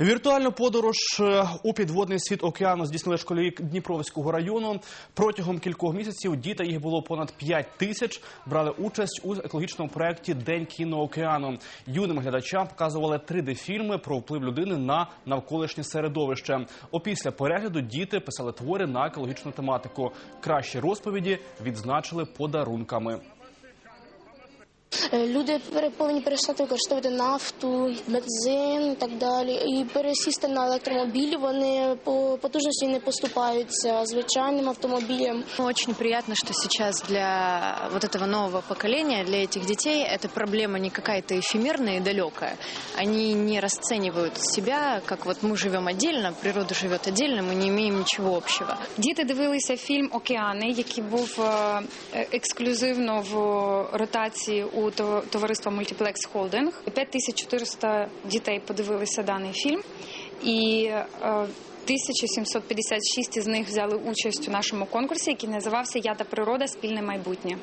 Віртуальну подорож е, у підводний світ океану здійснили школярі Дніпровського району. Протягом кількох місяців діти їх було понад 5 тисяч. Брали участь у екологічному проєкті День кіно океану. Юним глядачам показували 3D-фільми про вплив людини на навколишнє середовище. Опісля перегляду діти писали твори на екологічну тематику. Кращі розповіді відзначили подарунками. Е, Люди пере- повинні перестати використовувати нафту, бензин і так далі. І пересісти на електромобілі. Вони по потужності не поступаються звичайним автомобілям. Очень приятно, что сейчас для вот этого нового поколения, для этих детей, эта проблема не какая-то эфемерная и далекая. Они не расценивают себя, как вот мы живем отдельно, природа живет отдельно, мы не имеем ничего общего. Діти дивилися фільм Океани, який був е, ексклюзивно в ротації у то- товариства Multiplex Holding. 5400 дітей подивилися даний фільм, і е, 1756 із них взяли участь у нашому конкурсі, який називався Я та природа спільне майбутнє.